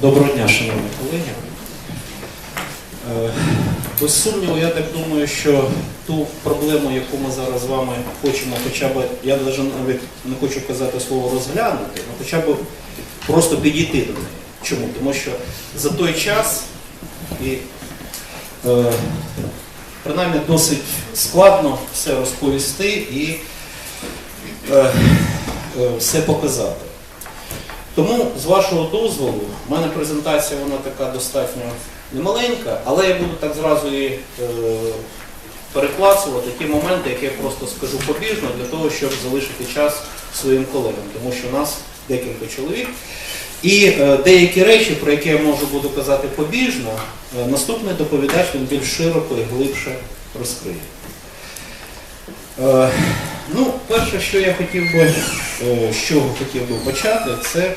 Доброго дня, шановні колеги. Е, Без сумніву, я так думаю, що ту проблему, яку ми зараз з вами хочемо хоча б, я навіть не хочу казати слово розглянути, але хоча б просто підійти до неї. Чому? Тому що за той час і е, принаймні досить складно все розповісти і е, е, все показати. Тому, з вашого дозволу, в мене презентація вона така достатньо немаленька, але я буду так зразу і е, перекласувати ті моменти, які я просто скажу побіжно, для того, щоб залишити час своїм колегам, тому що нас декілька чоловік. І е, деякі речі, про які я можу буду казати побіжно, е, наступний доповідач він більш широко і глибше розкриє. Е, ну, перше, що я хотів би, е, з чого хотів би почати, це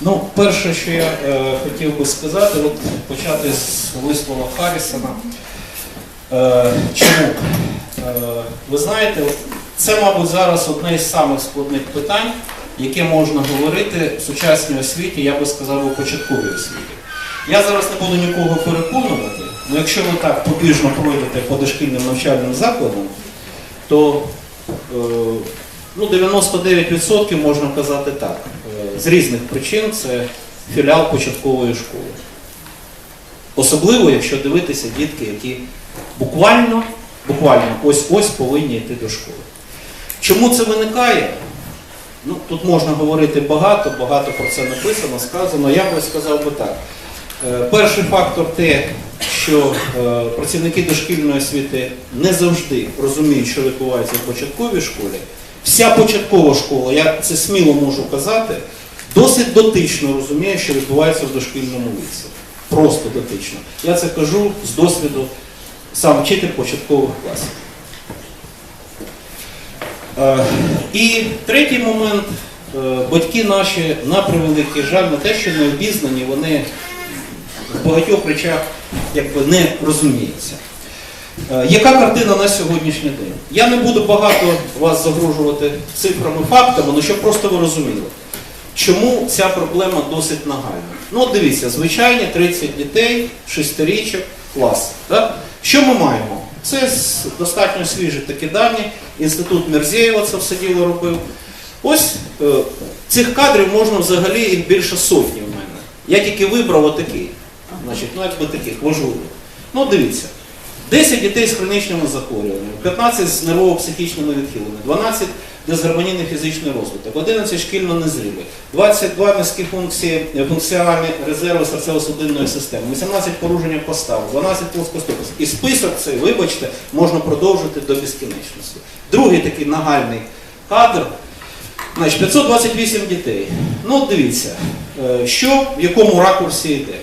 Ну, перше, що я е, хотів би сказати, от почати з вислова Харрісона. Е, чому? Е, ви знаєте, це, мабуть, зараз одне із самих складних питань, яке можна говорити в сучасній освіті, я би сказав, у початковій освіті. Я зараз не буду нікого переконувати, але якщо ви так побіжно пройдете по дошкільним навчальним закладам, то е, ну, 99% можна казати так. Е, З різних причин це філіал початкової школи. Особливо, якщо дивитися дітки, які буквально, буквально ось-ось повинні йти до школи. Чому це виникає? Ну, тут можна говорити багато, багато про це написано, сказано. Я би сказав би так. Е, Перший фактор те, що е, працівники дошкільної освіти не завжди розуміють, що відбувається в початковій школі. Вся початкова школа, я це сміло можу казати, досить дотично розуміє, що відбувається в дошкільному віці. Просто дотично. Я це кажу з досвіду сам вчитель початкових класів. Е, І третій момент. Е, Батьки наші, на превеликий жаль, на те, що не обізнані, вони в багатьох речах якби не розуміються. Е, Яка картина на сьогоднішній день? Я не буду багато вас загружувати цифрами, фактами, але щоб просто ви розуміли, чому ця проблема досить нагальна. Ну, дивіться, звичайні 30 дітей, 6 річок, клас. Да? Що ми маємо? Це достатньо свіжі такі дані. Інститут Мерзєєва це все діло робив. Ось е, цих кадрів можна взагалі більше сотні в мене. Я тільки вибрав отакий. Значить, ну якби таких важливих. Ну, дивіться. 10 дітей з хронічними захворюваннями, 15 з нервово-психічними відхиленнями, 12 дисгармонійний фізичний розвиток, 11 шкільно незрілих, 22 низькі функції, е, функціональні резерви серцево-судинної системи, 18 порушення постави, 12 плоскостопості. І список цей, вибачте, можна продовжити до безкінечності. Другий такий нагальний кадр. Значить, 528 дітей. Ну, дивіться, е, що в якому ракурсі йде.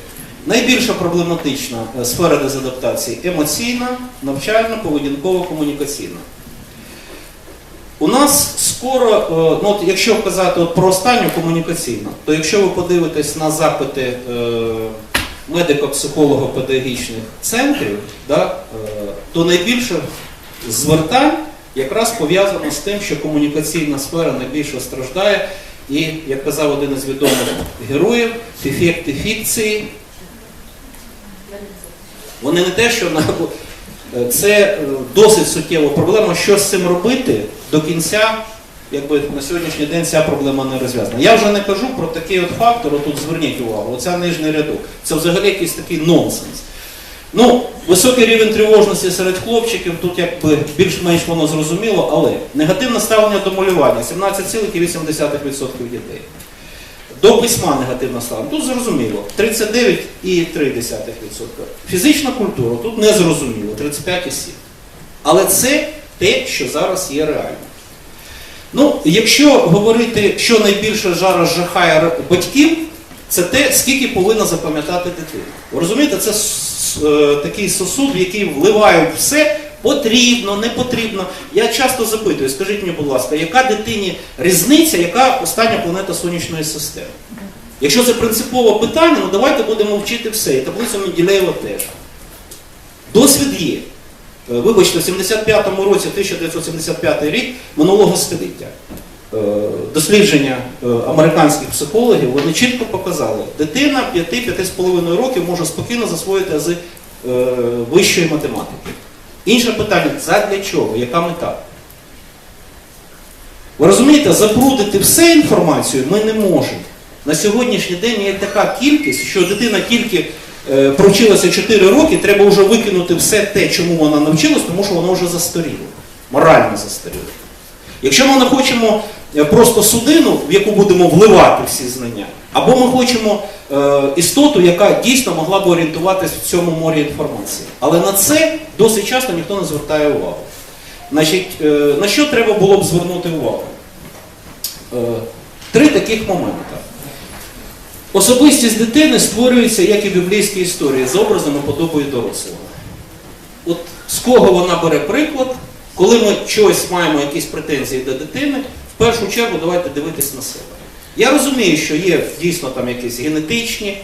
Найбільша проблематична е, сфера дезадаптації емоційна, навчальна, поведінкова, комунікаційна. У нас скоро, е, ну от якщо казати от про останню комунікаційну, то якщо ви подивитесь на запити е, медико-психолого-педагогічних центрів, да, е, то найбільше звертань якраз пов'язано з тим, що комунікаційна сфера найбільше страждає. І, як казав один із відомих героїв, ефекти фікції, вони не те, що на це е, досить суттєва проблема. Що з цим робити до кінця, якби на сьогоднішній день ця проблема не розв'язана. Я вже не кажу про такий от фактор, отут зверніть увагу, оця нижній рядок. Це взагалі якийсь такий нонсенс. Ну, високий рівень тривожності серед хлопчиків, тут якби більш-менш воно зрозуміло, але негативне ставлення до малювання 17,8% дітей. До письма негативне ставлення. Тут зрозуміло. 39,3%. Фізична культура тут не зрозуміло, 35,7%. Але це те, що зараз є реально. Ну, якщо говорити, що найбільше зараз жахає батьків, це те, скільки повинна запам'ятати дитина. Ви розумієте, це е, такий сосуд, в який вливають все, потрібно, не потрібно. Я часто запитую, скажіть мені, будь ласка, яка дитині різниця, яка остання планета сонячної системи? Якщо це принципове питання, ну давайте будемо вчити все. І таблицю Менделєєва теж. Досвід є. Е, Вибачте, в 75-му році, 1975 рік минулого століття, е, дослідження е, американських психологів, вони чітко показали, дитина 5-5,5 років може спокійно засвоїти ази вищої математики. Інше питання, задля чого? Яка мета? Ви розумієте, забрудити все інформацію ми не можемо. На сьогоднішній день є така кількість, що дитина тільки е, провчилася 4 роки, треба вже викинути все те, чому вона навчилась, тому що воно вже застаріло. Морально застаріло. Якщо ми не хочемо е, просто судину, в яку будемо вливати всі знання, або ми хочемо істоту, яка дійсно могла б орієнтуватись в цьому морі інформації. Але на це досить часто ніхто не звертає увагу. Значить, е, на що треба було б звернути увагу? Е, Три таких моменти. Особистість дитини створюється, як і біблійські історії, з образом і подобою дорослого. От з кого вона бере приклад, коли ми щось маємо якісь претензії до дитини, в першу чергу давайте дивитись на себе. Я розумію, що є дійсно там якісь генетичні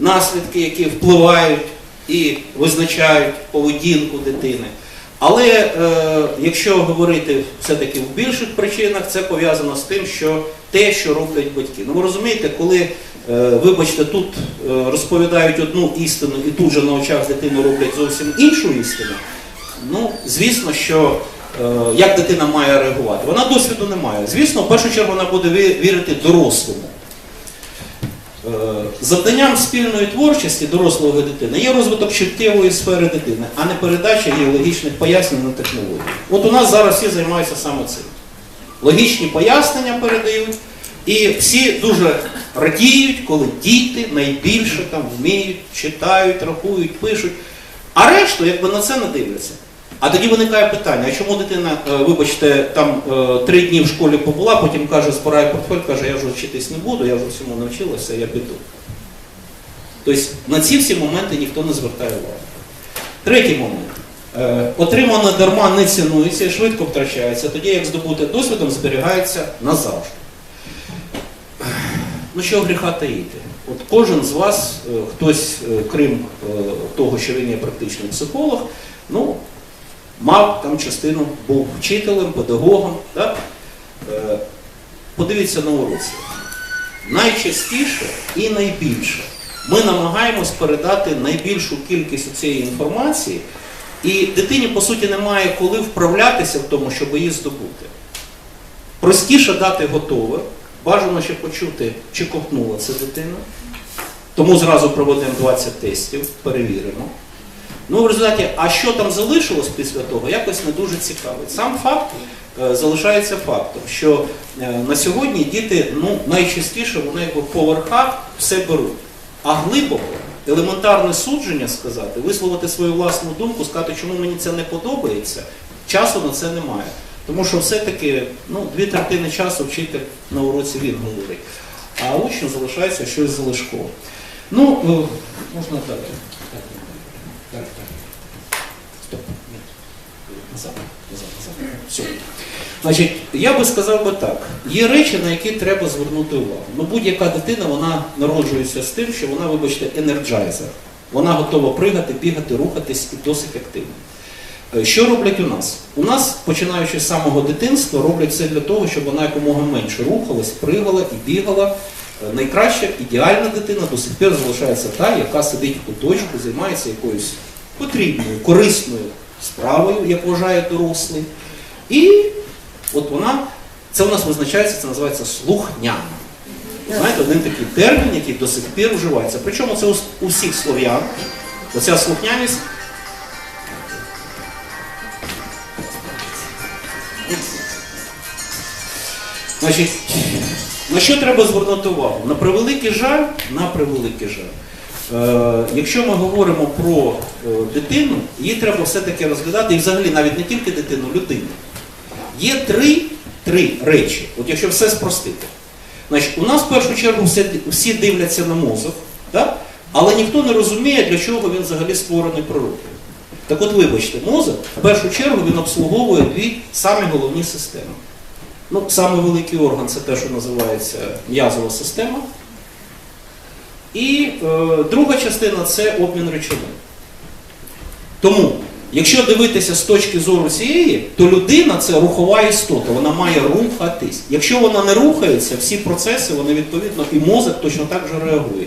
наслідки, які впливають і визначають поведінку дитини. Але е, якщо говорити все-таки в більших причинах, це пов'язано з тим, що те, що роблять батьки. Ну ви розумієте, коли, е, вибачте, тут е, розповідають одну істину і тут же на очах дитини роблять зовсім іншу істину, ну, звісно, що як дитина має реагувати? Вона досвіду не має. Звісно, в першу чергу вона буде вірити дорослому. Е, Завданням спільної творчості дорослого дитини є розвиток чуттєвої сфери дитини, а не передача її логічних пояснень на технології. От у нас зараз всі займаються саме цим. Логічні пояснення передають, і всі дуже радіють, коли діти найбільше там вміють, читають, рахують, пишуть. А решту, якби на це не дивляться. А тоді виникає питання, а чому дитина, е, вибачте, там е, три дні в школі побула, потім каже, збирає портфель, каже, я вже вчитись не буду, я вже всьому навчилася, я піду. Тобто на ці всі моменти ніхто не звертає увагу. Третій момент. Е, Отримане дарма не цінується і швидко втрачається, тоді як здобути досвідом зберігається назавжди. Ну що гріха таїти? От кожен з вас, хтось, крім того, що він є практичний психолог, ну, мав там частину, був вчителем, педагогом. Так? Е, Подивіться на уроці. Найчастіше і найбільше ми намагаємось передати найбільшу кількість цієї інформації, і дитині, по суті, немає коли вправлятися в тому, щоб її здобути. Простіше дати готове, бажано ще почути, чи ковтнула це дитина. Тому зразу проведемо 20 тестів, перевіримо. Ну, в результаті, а що там залишилось після того, якось не дуже цікавить. Сам факт е, залишається фактом, що е, на сьогодні діти ну, найчастіше вони по верхах все беруть. А глибоко, елементарне судження сказати, висловити свою власну думку, сказати, чому мені це не подобається, часу на це немає. Тому що все-таки ну, дві третини часу вчитель на уроці він говорить, а учню залишається щось залишкове. Ну, е, можна далі. Так, так. Стоп. Ні. Назад, назад, назад. Все. Значить, я би сказав би так: є речі, на які треба звернути увагу. Ну, будь-яка дитина вона народжується з тим, що вона, вибачте, енерджайзер. Вона готова пригати, бігати, рухатись і досить активна. Е, Що роблять у нас? У нас, починаючи з самого дитинства, роблять все для того, щоб вона якомога менше рухалась, пригала і бігала. Е, Найкраща ідеальна дитина до сих пір залишається та, яка сидить в куточку, займається якоюсь потрібною, корисною справою, як вважає дорослий. І от вона, це у нас визначається, це називається слухняна. Знаєте, один такий термін, який до сих пір вживається. Причому це у, у всіх слов'ян. Оця слухняність Значить, на що треба звернути увагу? На превеликий жаль, на превеликий жаль. Е, якщо ми говоримо про е, дитину, її треба все-таки розглядати, і взагалі навіть не тільки дитину, людину. Є три, три речі, от якщо все спростити. Значить, у нас в першу чергу все, всі дивляться на мозок, так? але ніхто не розуміє, для чого він взагалі створений природою. Так от вибачте, мозок в першу чергу він обслуговує дві самі головні системи. Ну, Саме великий орган це те, що називається м'язова система. І е, друга частина це обмін речовин. Тому Якщо дивитися з точки зору цієї, то людина це рухова істота, вона має рухатись. Якщо вона не рухається, всі процеси, вони відповідно, і мозок точно так же реагує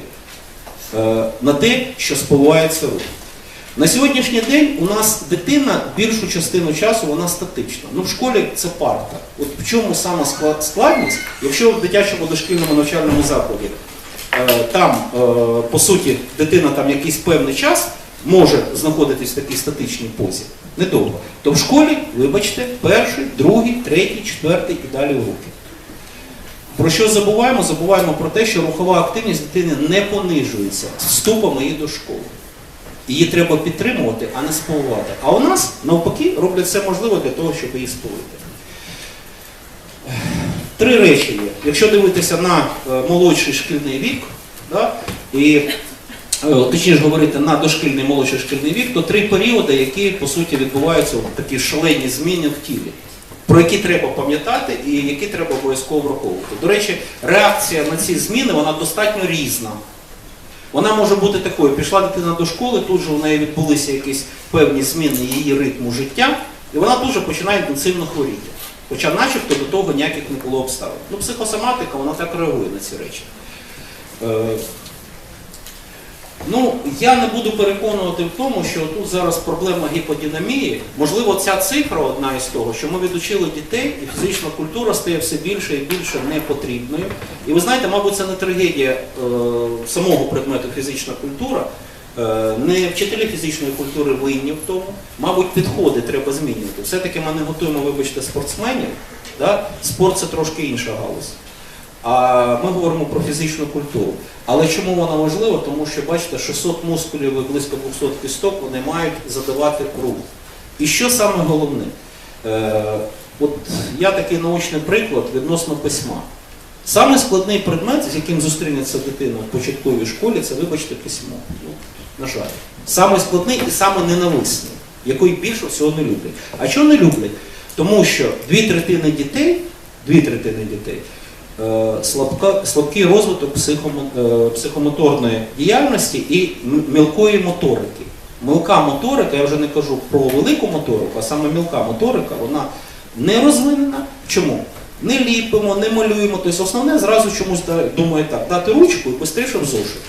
е, на те, що спливається рух. На сьогоднішній день у нас дитина більшу частину часу вона статична. Ну в школі це парта. От в чому сама складність, якщо в дитячому дошкільному навчальному закладі е, там, е, по суті, дитина там якийсь певний час може знаходитись в такій статичній позі, недовго, то в школі, вибачте, перший, другий, третій, четвертий і далі уроки. Про що забуваємо? Забуваємо про те, що рухова активність дитини не понижується з вступом її до школи. Її треба підтримувати, а не спливати. А у нас, навпаки, роблять все можливе для того, щоб її спливити. Три речі є. Якщо дивитися на е, молодший шкільний вік, да, і е, точніше говорити на дошкільний молодший шкільний вік, то три періоди, які по суті відбуваються такі шалені зміни в тілі, про які треба пам'ятати і які треба обов'язково враховувати. До речі, реакція на ці зміни вона достатньо різна. Вона може бути такою, пішла дитина до школи, тут же у неї відбулися якісь певні зміни її ритму життя, і вона тут же починає інтенсивно хворіти. Хоча начебто до того ніяких не було обставин. Ну, психосоматика, вона так реагує на ці речі. Ну, я не буду переконувати в тому, що тут зараз проблема гіподинамії. Можливо, ця цифра одна із того, що ми відучили дітей, і фізична культура стає все більше і більше непотрібною. І ви знаєте, мабуть, це не трагедія е, самого предмету фізична культура. Е, не вчителі фізичної культури винні в тому. Мабуть, підходи треба змінювати. Все-таки ми не готуємо, вибачте, спортсменів. Да? Спорт це трошки інша галузь. Ми говоримо про фізичну культуру. Але чому вона важлива? Тому що, бачите, 600 мускулів і близько 200 кісток вони мають задавати рух. І що саме головне? Е, от я такий научний приклад відносно письма. Саме складний предмет, з яким зустрінеться дитина в початковій школі, це, вибачте, письмо. Ну, на жаль. Саме складний і саме ненависний, який більше всього не люблять. А чого не люблять? Тому що дві третини дітей, дві третини дітей слабка, слабкий розвиток е, психомоторної діяльності і мілкої моторики. Мілка моторика, я вже не кажу про велику моторику, а саме мілка моторика, вона не розвинена. Чому? Не ліпимо, не малюємо. Тобто основне зразу чомусь думає так, дати ручку і швидше в зошит.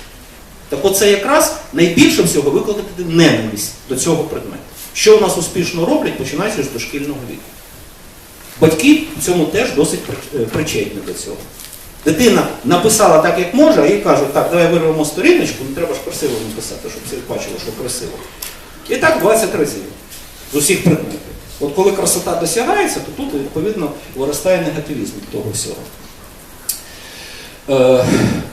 Так оце якраз найбільше всього викликати ненависть до цього предмету. Що у нас успішно роблять, починаючи з дошкільного віку. Батьки в цьому теж досить е, причетні до цього. Дитина написала так, як може, їй кажуть, так, давай вирвемо сторіночку, не треба ж красиво написати, щоб всі бачили, що красиво. І так 20 разів з усіх предметів. От коли красота досягається, то тут відповідно виростає негативізм того всього. Е,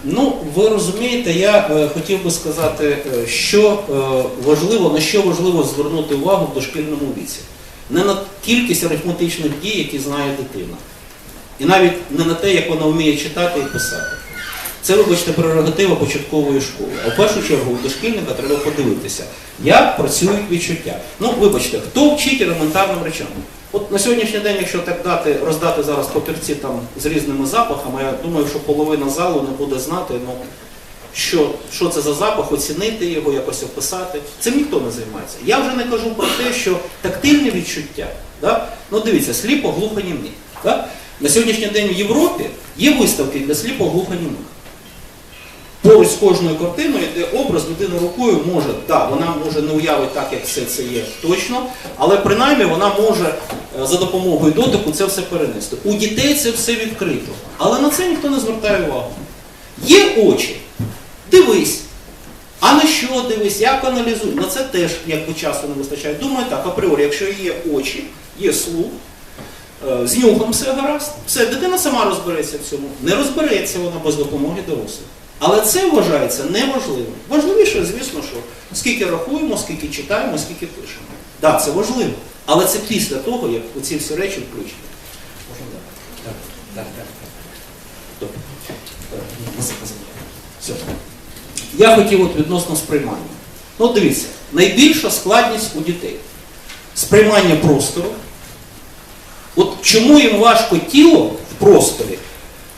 ну, ви розумієте, я е, хотів би сказати, е, що е, важливо, на що важливо звернути увагу в дошкільному віці. Не на кількість арифметичних дій, які знає дитина. І навіть не на те, як вона вміє читати і писати. Це, вибачте, прерогатива початкової школи. А в першу чергу у дошкільника треба подивитися, як працюють відчуття. Ну, вибачте, хто вчить елементарним речам? От на сьогоднішній день, якщо так дати, роздати зараз папірці там з різними запахами, я думаю, що половина залу не буде знати, ну, що, що це за запах, оцінити його, якось описати. Цим ніхто не займається. Я вже не кажу про те, що тактильні відчуття, да? ну дивіться, сліпо глухонімі. Да? На сьогоднішній день в Європі є виставки для сліпо глухонімих. Поруч з кожною картиною йде образ людини рукою може, так, вона може не уявити так, як все це є точно, але принаймні вона може е, за допомогою дотику це все перенести. У дітей це все відкрито. Але на це ніхто не звертає увагу. Є очі, дивись. А на що дивись, як аналізуй? На це теж якби часу не вистачає. Думаю так, апріорі, якщо є очі, є слух, е, з нюхом все гаразд, все, дитина сама розбереться в цьому. Не розбереться вона без допомоги дорослих. Але це вважається неважливим. Важливіше, звісно, що скільки рахуємо, скільки читаємо, скільки пишемо. Так, да, це важливо. Але це після того, як оці всі речі включені. Можна? Так, так, так. так. Добре. Е. Все. Я хотів от відносно сприймання. Ну, дивіться, найбільша складність у дітей. Сприймання простору. От чому їм важко тіло в просторі?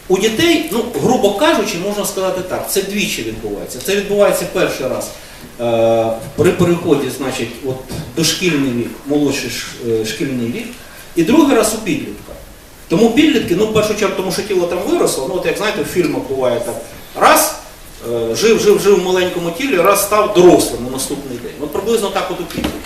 У дітей, ну, грубо кажучи, можна сказати так, це двічі відбувається. Це відбувається перший раз е, при переході, значить, от, дошкільний вік, молодший е, шкільний вік, і другий раз у підлітка. Тому підлітки, ну, в першу чергу, тому що тіло там виросло, ну, от як знаєте, в фільмах буває так, жив, жив, жив в маленькому тілі, раз став дорослим на наступний день. От приблизно так от у підлітка.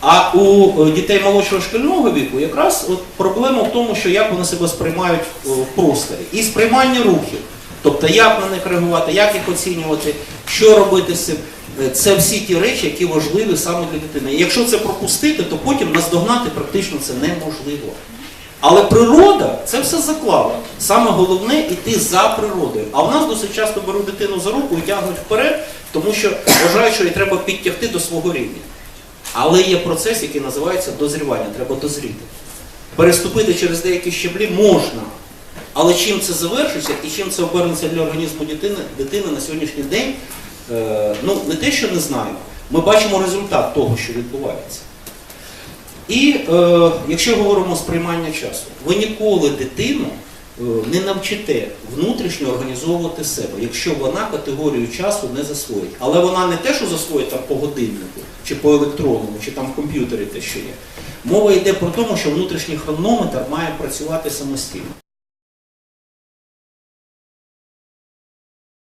А у е, дітей молодшого шкільного віку якраз от проблема в тому, що як вони себе сприймають е, в просторі. І сприймання рухів. Тобто як на них реагувати, як їх оцінювати, що робити з цим. Е, Це всі ті речі, які важливі саме для дитини. І якщо це пропустити, то потім наздогнати практично це неможливо. Але природа це все заклала. Саме головне йти за природою. А в нас досить часто беруть дитину за руку і тягнуть вперед, тому що вважають, що її треба підтягти до свого рівня. Але є процес, який називається дозрівання, треба дозріти. Переступити через деякі щеблі можна. Але чим це завершиться і чим це обернеться для організму дитини, дитини на сьогоднішній день, е, ну не те, що не знаю, ми бачимо результат того, що відбувається. І е, якщо говоримо сприймання часу, ви ніколи дитину е, не навчите внутрішньо організовувати себе, якщо вона категорію часу не засвоїть. Але вона не те, що засвоїть там по годиннику, чи по електронному, чи там в комп'ютері те, що є. Мова йде про те, що внутрішній хронометр має працювати самостійно.